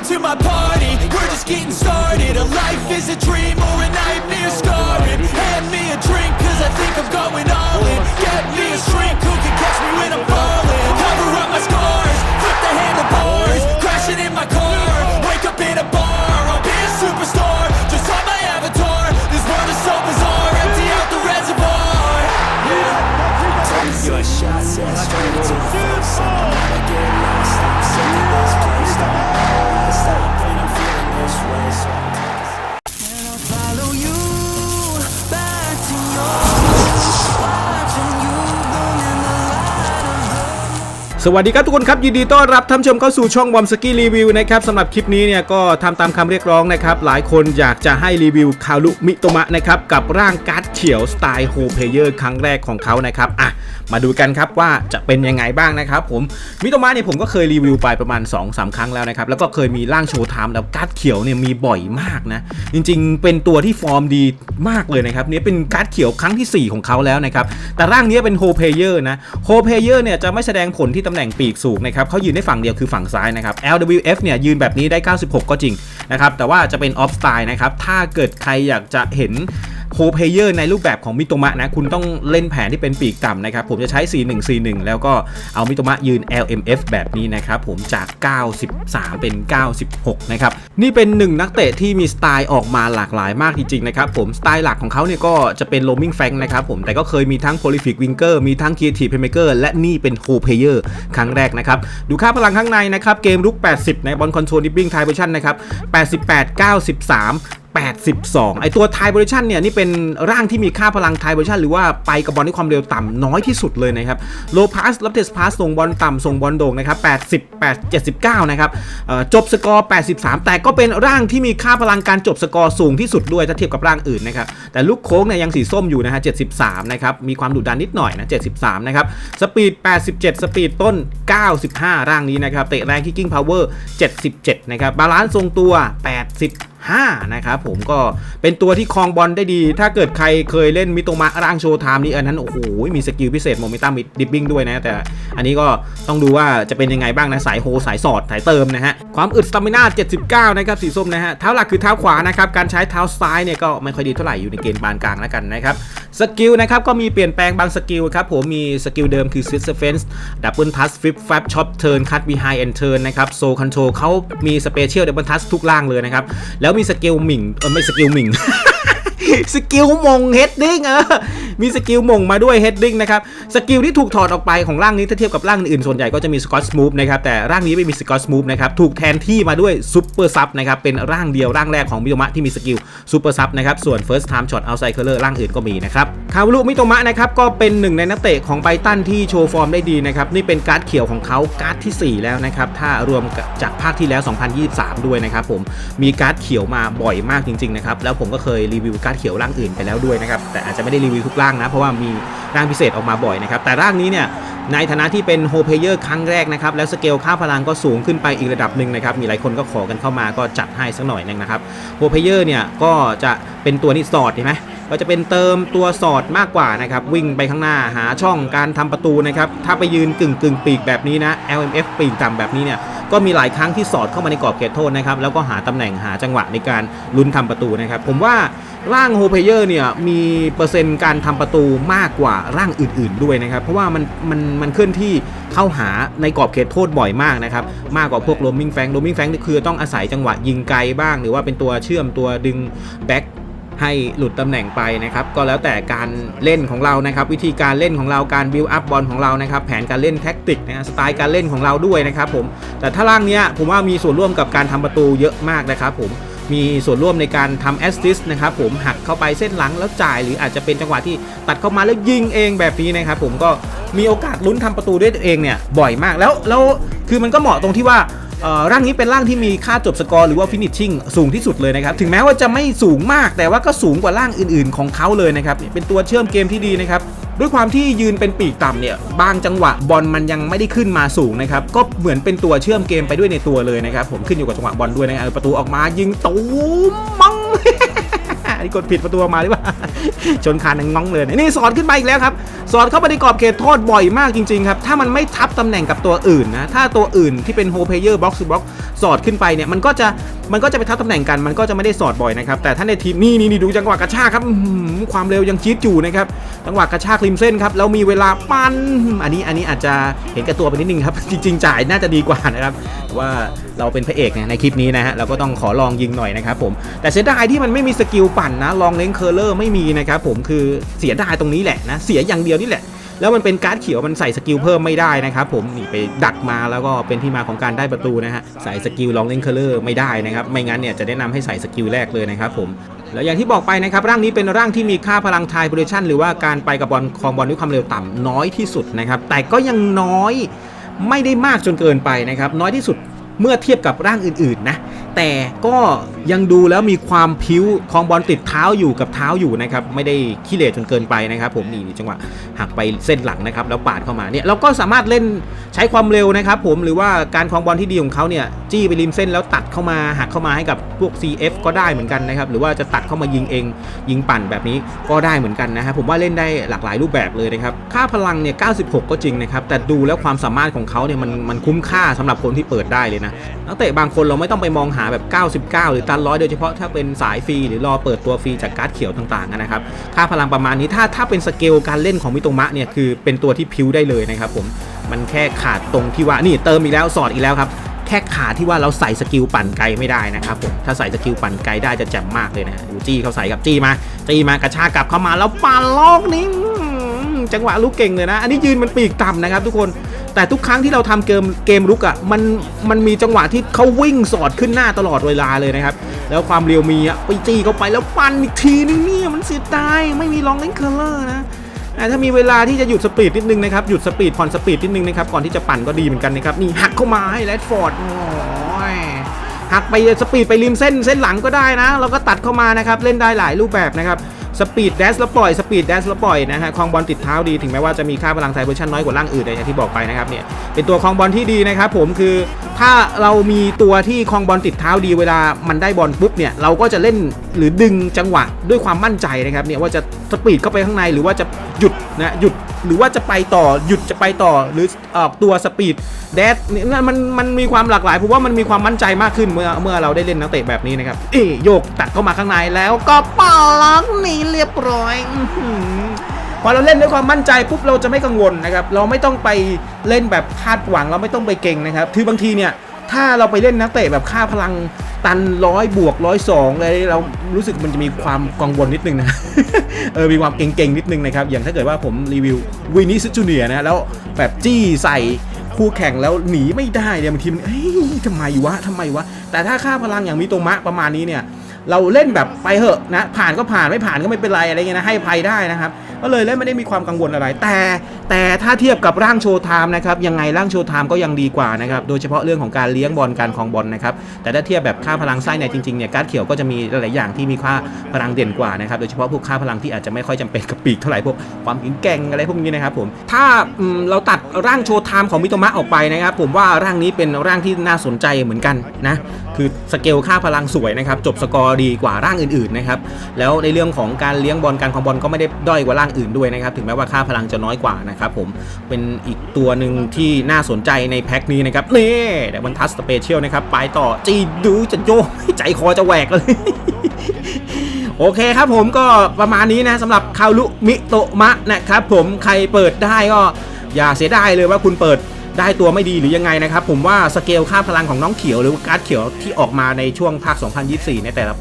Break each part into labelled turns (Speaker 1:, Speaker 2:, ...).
Speaker 1: Welcome to my party, we're just getting started. A life is a dream or a nightmare scarring Hand me a drink cause I think I'm going
Speaker 2: สวัสดีครับทุกคนครับ ยินดีต้อนรับท่านชมเข้าสู่ช่องบอมสกี้รีวิวนะครับสำหรับคลิปนี้เนี่ยก็ทำตามคำเรียกร้องนะครับ หลายคนอยากจะให้รีวิวคารุมิโตมะนะครับ กับร่างการ์ดเขียวสไตล์โฮเพเยอร์ครั้งแรกของเขานะครับอะมาดูกันครับว่าจะเป็นยังไงบ้างนะครับผมมิโตมะเนี่ยผมก็เคยรีวิวไปประมาณ2-3ครั้งแล้วนะครับ แล้วก็เคยมีร่างโชว์ไทม์แล้วการ์ดเขียวเนี่ยมีบ่อยมากนะ จริงๆ เป็นตัวที่ฟอร์มดีมากเลยนะครับเนี่ยเป็นการ์ดเขียวครั้งทีสี่4 ของเขาแล้วนะครับแต่ร่างนี้เป็นโฮเพเยอร์นะโฮเพเยอร์เนี่ยจะไม่แสดงผลที่ตำแหน่งปีกสูงนะครับเขายืนได้ฝั่งเดียวคือฝั่งซ้ายนะครับ LWF เนี่ยยืนแบบนี้ได้ 96 ก็จริงนะครับแต่ว่าจะเป็นออฟสไตล์นะครับถ้าเกิดใครอยากจะเห็น โฮเพเยอร์ในรูปแบบของมิโตมะนะ คุณต้องเล่นแผนที่เป็นปีกต่ำนะครับ ผมจะใช้ 4141 แล้วก็เอามิโตมะยืน LMF แบบนี้นะครับ ผมจาก 93 เป็น 96 นะครับ นี่เป็นหนึ่งนักเตะที่มีสไตล์ออกมาหลากหลายมากจริงๆนะครับผมสไตล์หลักของเขาเนี่ยก็จะเป็น roaming fan นะครับผมแต่ก็เคยมีทั้ง prolific winger มีทั้ง creative playmaker และนี่เป็น h o p e y e r ครั้งแรกนะครับดูค่าพลังข้างในนะครับเกมรุก 80 ในบอลคอนโทรลดิบบิ้งไท p o ิชันนะครับ88 93 82 ไอตัวไทโ p ร s ชันเนี่ยนี่เป็นร่างที่มีค่าพลังไทโ p ร s ชันหรือว่าไปกับบอลที่ความเร็วต่ำน้อยที่สุดเลยนะครับโลพาสรับเทสพาสส่งบอลต่ำส่งบอลโด่งนะครับ80 8 79 นะครับจบสกอร์ 83 แต่ก็เป็นร่างที่มีค่าพลังการจบสกอร์สูงที่สุดด้วยถ้าเทียบกับร่างอื่นนะครับแต่ลูกโค้งเนี่ยยังสีส้มอยู่นะฮะ73 นะครับมีความดุดันนิดหน่อยนะ 73 นะครับสปีด 87 สปีดต้น 95 ร่างนี้นะครับเตะแรงคิกกิ้งพาวเวอร์ 77 นะครับบาลานซ์ทรงตัว 80 5 นะครับผมก็เป็นตัวที่คลองบอลได้ดี ถ้าเกิดใครเคยเล่นมิโตมะร่างโชว์ไทม์นี่อันนั้นโอ้โหมีสกิลพิเศษโมเมนตัมดิบบิ้งด้วยนะ แต่อันนี้ก็ต้องดูว่าจะเป็นยังไงบ้างนะสายโฮสายสอดสายเติมนะฮะ ความอึดสตามิน่า 79 นะครับสีส้มนะฮะ เท้าหลักคือเท้าขวานะครับ การใช้เท้าซ้ายเนี่ยก็ไม่ค่อยดีเท่าไหร่อยู่ในเกณฑ์ปานกลางแล้วกันนะครับสกิลนะครับก็มีเปลี่ยนแปลงบางสกิลครับผมมีสกิลเดิมคือ s i s t e r Fence Double Touch Flip Flap Chop Turn Cut Behind and Turn นะครับ Soul Control เขามี Special Double Touch ทุกล่างเลยนะครับแล้วแล้วมีสเกลหมิงเออไม่สเกลหมิง สกิลมงเฮดดิ้งเออมีสกิลมงมาด้วยเฮดดิ้งนะครับ สกิลที่ถูกถอดออกไปของร่างนี้ถ้าเทียบกับร่างอื่นส่วนใหญ่ก็จะมีสกอตสมูฟนะครับ แต่ร่างนี้ไม่มีสกอตสมูฟนะครับ ถูกแทนที่มาด้วยซูเปอร์ซับนะครับ เป็นร่างเดียวร่างแรกของมิโตมะที่มีสกิลซูเปอร์ซับนะครับ ส่วน First Time Shot Outside Color ร่างอื่นก็มีนะครับ คาวารุมิโตมะนะครับก็เป็นหนึ่งในนักเตะของไบตันที่โชว์ฟอร์มได้ดีนะครับ นี่เป็นการ์ดเขียวของเขาการ์ดที่ 4 แล้วนะครับ ถ้ารวมจากภาคที่แล้ว 2023 ด้วยนะครับผม มีการ์ดเขียวมาบ่อยมากจริงๆนะครับ แล้วผมก็เคยรีวิวการ์ดเขียวร่างอื่นไปแล้วด้วยนะครับแต่อาจจะไม่ได้รีวิวทุกร่างนะ เพราะว่ามีร่างพิเศษออกมาบ่อยนะครับแต่ร่างนี้เนี่ยในฐานะที่เป็นโฮเพเยอร์ครั้งแรกนะครับแล้วสเกลค่าพลังก็สูงขึ้นไปอีกระดับหนึ่งนะครับมีหลายคนก็ขอกันเข้ามาก็จัดให้สักหน่อยนึงนะครับโฮเพเยอร์เนี่ยก็จะเป็นตัวนี้สอดใช่ไหม ก็จะเป็นเติมตัวสอดมากกว่านะครับวิ่งไปข้างหน้าหาช่องการทำประตูนะครับถ้าไปยืนกึ่งกึ่งปีกแบบนี้นะ LMF ปีกต่ำแบบนี้เนี่ยก็มีหลายครั้งที่สอดเข้ามาในกรอบเขตโทษนะครับแล้วก็หาตำแหน่งหาจังหวะในการลุ้นทำประตูนะครับผมว่าร่างโฮเพเยอร์เนี่ยมีเปอร์เซ็นต์การทำประตูมากกว่าร่างอื่น ๆด้วยนะครับเพราะว่ามันมันมันเคลื่อนที่เข้าหาในกรอบเขตโทษบ่อยมากนะครับมากกว่าพวกโรมิงแฟงโรมิงแฟงนี่คือต้องอาศัยจังหวะยิงไกลบ้าง หรือว่าเป็นตัวเชื่อมตัวดึงแบ็ค ให้หลุดตำแหน่งไปนะครับก็แล้วแต่การเล่นของเรานะครับวิธีการเล่นของเราการบิวอัพบอลของเรานะครับแผนการเล่นแท็กติกนะสไตล์การเล่นของเราด้วยนะครับผมแต่ถ้าล่างเนี้ยผมว่ามีส่วนร่วมกับการทำประตูเยอะมากนะครับผมมีส่วนร่วมในการทำแอสซิสต์นะครับผมหักเข้าไปเส้นหลังแล้วจ่าย หรืออาจจะเป็นจังหวะที่ตัดเข้ามาแล้วยิงเองแบบนี้นะครับผมก็มีโอกาสลุ้นทำประตูด้วยตัวเองเนี่ยบ่อยมากแล้วแล้วคือมันก็เหมาะตรงที่ว่า ร่างนี้เป็นร่างที่มีค่าจบสกอร์หรือว่าฟินิชชิ่งสูงที่สุดเลยนะครับ ถึงแม้ว่าจะไม่สูงมาก แต่ว่าก็สูงกว่าร่างอื่นๆ ของเขาเลยนะครับ เป็นตัวเชื่อมเกมที่ดีนะครับด้วยความที่ยืนเป็นปีกต่ำเนี่ยบางจังหวะบอลมันยังไม่ได้ขึ้นมาสูงนะครับก็เหมือนเป็นตัวเชื่อมเกมไปด้วยในตัวเลยนะครับผมขึ้นอยู่กับจังหวะบอลด้วยนะเออประตูออกมายิงตูมมัง นี่กดผิดประตูมาหรือเปล่า ชนคานงงเลย นี่สอดขึ้นมาอีกแล้วครับ สอดเข้าไปในกรอบเขตโทษบ่อยมากจริงๆครับ ถ้ามันไม่ทับตำแหน่งกับตัวอื่นนะ ถ้าตัวอื่นที่เป็นโฮเพเยอร์บ็อกซ์บ็อกสอดขึ้นไปเนี่ย มันก็จะ มันก็จะไปทับตำแหน่งกันมันก็จะไม่ได้สอดบ่อยนะครับแต่ถ้าในทีมนี่นี่นี่ดูจังหวะกระชากครับความเร็วยังจี๊ดอยู่นะครับจังหวะกระชากริมเส้นครับแล้วมีเวลาปันอันนี้อันนี้อาจจะเห็นแก่ตัวไปนิดนึงครับจริงๆจ่ายน่าจะดีกว่านะครับว่าเราเป็นพระเอกในคลิปนี้นะฮะเราก็ต้องขอลองยิงหน่อยนะครับผมแต่เสียดายที่มันไม่มีสกิลปั่นนะลองเล้งเคอร์เลอร์ไม่มีนะครับผมคือเสียดายตรงนี้แหละนะเสียอย่างเดียวนี่แหละ แล้วมันเป็นการ์ดเขียวมันใส่สกิลเพิ่มไม่ได้นะครับผมนี่ไปดักมาแล้วก็เป็นที่มาของการได้ประตูนะฮะใส่สกิลลองเล่นเคอร์เลอร์ไม่ได้นะครับไม่งั้นเนี่ยจะแนะนำให้ใส่สกิลแรกเลยนะครับผมแล้วอย่างที่บอกไปนะครับร่างนี้เป็นร่างที่มีค่าพลังทายบริชันหรือว่าการไปกับบอลคองบอลด้วยความเร็วต่ำน้อยที่สุดนะครับแต่ก็ยังน้อยไม่ได้มากจนเกินไปนะครับน้อยที่สุด เมื่อเทียบกับร่างอื่นๆนะแต่ก็ยังดูแล้วมีความพิ้วคองบอลติดเท้าอยู่กับเท้าอยู่นะครับไม่ได้ขี้เหร่จนเกินไปนะครับผมนี่จังหวะหักไปเส้นหลังนะครับแล้วปาดเข้ามาเนี่ยเราก็สามารถเล่นใช้ความเร็วนะครับผมหรือว่าการคองบอลที่ดีของเขาเนี่ยจี้ไปริมเส้นแล้วตัดเข้ามาหักเข้ามาให้กับพวก CF ก็ได้เหมือนกันนะครับหรือว่าจะตัดเข้ามายิงเอง ยิงปั่นแบบนี้ก็ได้เหมือนกันนะครับผมว่าเล่นได้หลากหลายรูปแบบเลยนะครับค่าพลังเนี่ย96 ก็จริงนะครับแต่ดูแล้วความสามารถของเขาเนี่ยมันมันคุ้มค่าสำหรับคนที่เปิดได้เลยนะนักเตะบางคนเราไม่ต้องไปมองหาแบบ 99 หรือตันร้อยโดยเฉพาะถ้าเป็นสายฟรีหรือรอเปิดตัวฟรีจากการ์ดเขียวต่างๆนะครับค่าพลังประมาณนี้ถ้าถ้าเป็นสเกลการเล่นของมิโตมะเนี่ยคือเป็นตัวที่พิ้วได้เลยนะครับผมมันแค่ขาดตรงที่ว่านี่เติมอีกแล้วสอดอีกแล้วครับแค่ขาดที่ว่าเราใส่สกิลปั่นไกลไม่ได้นะครับผมถ้าใส่สกิลปั่นไกลได้จะแจ่มมากเลยนะดูจี้เขาใส่กับจี้มาจี้มากระชากกลับเข้ามาแล้วปั่นลอกนี้จังหวะลุกเก่งเลยนะ อันนี้ยืนมันปีกต่ำนะครับทุกคน แต่ทุกครั้งที่เราทำเกมเกมลุกอะมันมันมีจังหวะที่เขาวิ่งสอดขึ้นหน้าตลอดเวลาเลยนะครับ แล้วความเร็วมีอะไปจี้เข้าไปแล้วปั่นอีกทีนึงเนี่ยมันเสียดายไม่มีลองเล่นเคอร์เลอร์นะถ้ามีเวลาที่จะหยุดสปีดนิดนึงนะครับหยุดสปีดผ่อนสปีดนิดนึงนะครับก่อนที่จะปั่นก็ดีเหมือนกันนะครับนี่หักเข้ามาให้แรดฟอร์ดโอ้ยหักไปสปีดไปริมเส้นเส้นหลังก็ได้นะแล้วก็ตัดเข้ามานะครับเล่นได้หลายรูปแบบนะครับ สปีดแดสแล้วปล่อยสปีดแดสแล้วปล่อยนะฮะคลองบอลติดเท้าดีถึงแม้ว่าจะมีค่าพลังไทเวอร์ชันน้อยกว่าร่างอื่นอย่างที่บอกไปนะครับเนี่ยเป็นตัวคลองบอลที่ดีนะครับผมคือถ้าเรามีตัวที่คลองบอลติดเท้าดีเวลามันได้บอลปุ๊บเนี่ยเราก็จะเล่นหรือดึงจังหวะด้วยความมั่นใจนะครับเนี่ยว่าจะสปีดเข้าไปข้างในหรือว่าจะหยุดนะหยุด หรือว่าจะไปต่อหยุดจะไปต่อหรือออกตัวสปีดแดดเนี่มันมันมีความหลากหลายผมว่ามันมีความมั่นใจมากขึ้นเมื่อเมื่อเราได้เล่นนักเตะแบบนี้นะครับเอ้ยโยกตัดเข้ามาข้างในแล้วก็ปล็อกนีเรียบร้อยพอเราเล่นด้วยความมั่นใจปุ๊บเราจะไม่กังวลนะครับเราไม่ต้องไปเล่นแบบคาดหวังเราไม่ต้องไปเก่งนะครับคือบางทีเนี่ย ถ้าเราไปเล่นนักเตะแบบค่าพลังตันร้อยบวกร้อยสองเลยเรารู้สึกมันจะมีความกังวลนิดนึงนะ เออมีความเก่งๆ นิดนึงนะครับ อย่างถ้าเกิดว่าผมรีวิววินิสจูเนียนะ แล้วแบบจี้ใส่คู่แข่งแล้วหนีไม่ได้เนี่ยบางทีมันเฮ้ยทำไมวะทำไมวะ แต่ถ้าค่าพลังอย่างมิโตมะประมาณนี้เนี่ย เราเล่นแบบไปเหอะนะ ผ่านก็ผ่านไม่ผ่านก็ไม่เป็นไรอะไรเงี้ยนะให้ภัยได้นะครับ ก็เลยเล่นไม่ได้มีความกังวลอะไร แต่แต่ถ้าเทียบกับร่างโชว์ไทม์นะครับยังไงร่างโชว์ไทม์ก็ยังดีกว่านะครับโดยเฉพาะเรื่องของการเลี้ยงบอลการคลองบอลนะครับแต่ถ้าเทียบแบบค่าพลังไส้ในจริงๆเนี่ยการ์ดเขียวก็จะมีหลายๆอย่างที่มีค่าพลังเด่นกว่านะครับโดยเฉพาะพวกค่าพลังที่อาจจะไม่ค่อยจำเป็นกับปีกเท่าไหร่พวกความแข็งแกร่งอะไรพวกนี้นะครับผมถ้าเราตัดร่างโชว์ไทม์ของมิโตมะออกไปนะครับผมว่าร่างนี้เป็นร่างที่น่าสนใจเหมือนกันนะคือสเกลค่าพลังสวยนะครับจบสกอร์ดีกว่าร่างอื่นๆนะครับแล้วในเรื่องของการเลี้ยงบอลการคองบอลก็ไม่ได้ด้อยกว่าร่างอื่นด้วยนะครับ ถึงแม้ว่าค่าพลังจะน้อยกว่านะครับผมเป็นอีกตัวหนึ่งที่น่าสนใจในแพ็คนี้นะครับนี่แต่มันทัสสเปเชียลนะครับไปต่อจีดูจะโยกใจคอจะแหวกเลยโอเคครับผมก็ประมาณนี้นะสำหรับคารุมิโตมะนะครับผมใครเปิดได้ก็อย่าเสียดายเลยว่าคุณเปิดได้ตัวไม่ดีหรือยังไงนะครับ ผมว่าสเกลค่าพลังของน้องเขียวหรือการ์ดเขียวที่ออกมาในช่วงภาค 2024 ในแต่ละ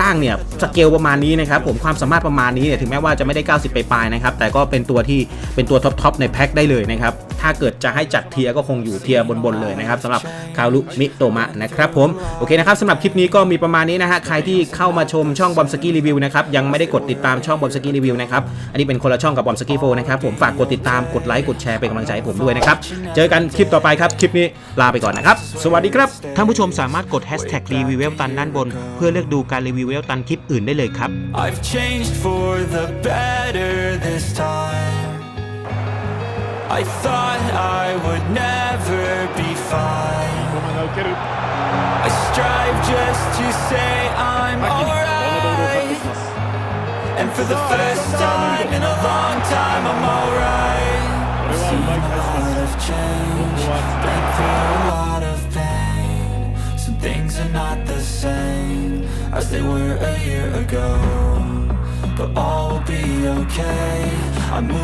Speaker 2: ร่างเนี่ยสเกลประมาณนี้นะครับผมความสามารถประมาณนี้เนี่ยถึงแม้ว่าจะไม่ได้ 90 ไปปลายนะครับแต่ก็เป็นตัวที่เป็นตัวท็อปๆในแพ็คได้เลยนะครับถ้าเกิดจะให้จัดเทียร์ก็คงอยู่เทียร์บนๆเลยนะครับสำหรับคารุมิโตมะนะครับผมโอเคนะครับสำหรับคลิปนี้ก็มีประมาณนี้นะฮะใครที่เข้ามาชมช่องบอมสกี้รีวิวนะครับยังไม่ได้กดติดตามช่องบอมสกี้รีวิวนะครับอันนี้เป็นคนละช่องกับบอมสกี้โฟนะครับผมฝากกดติดตามกดไลค์กดแชร์เป็นกำลังใจให้ผมด้วยนะครับเจอกันคลิปต่อไปครับคลิปนี้ลาไปก่อนนะครับสวัสดีครับท่านผู้ชมสามารถกดแฮชแท็กรีวิวเวลตันด้านบน เพื่อเลือกดูการรีวิววิวเอลตันคลิปอื่นได้เลยครับ
Speaker 1: I've changed for the better this time. I thought I would never be fine. I strive just to say I'm alright. And for the first time in a long time I'm alright. I've seen a lot of change Been through a lot of pain. Some things are not the same as they were a year ago. But all will be okay. I move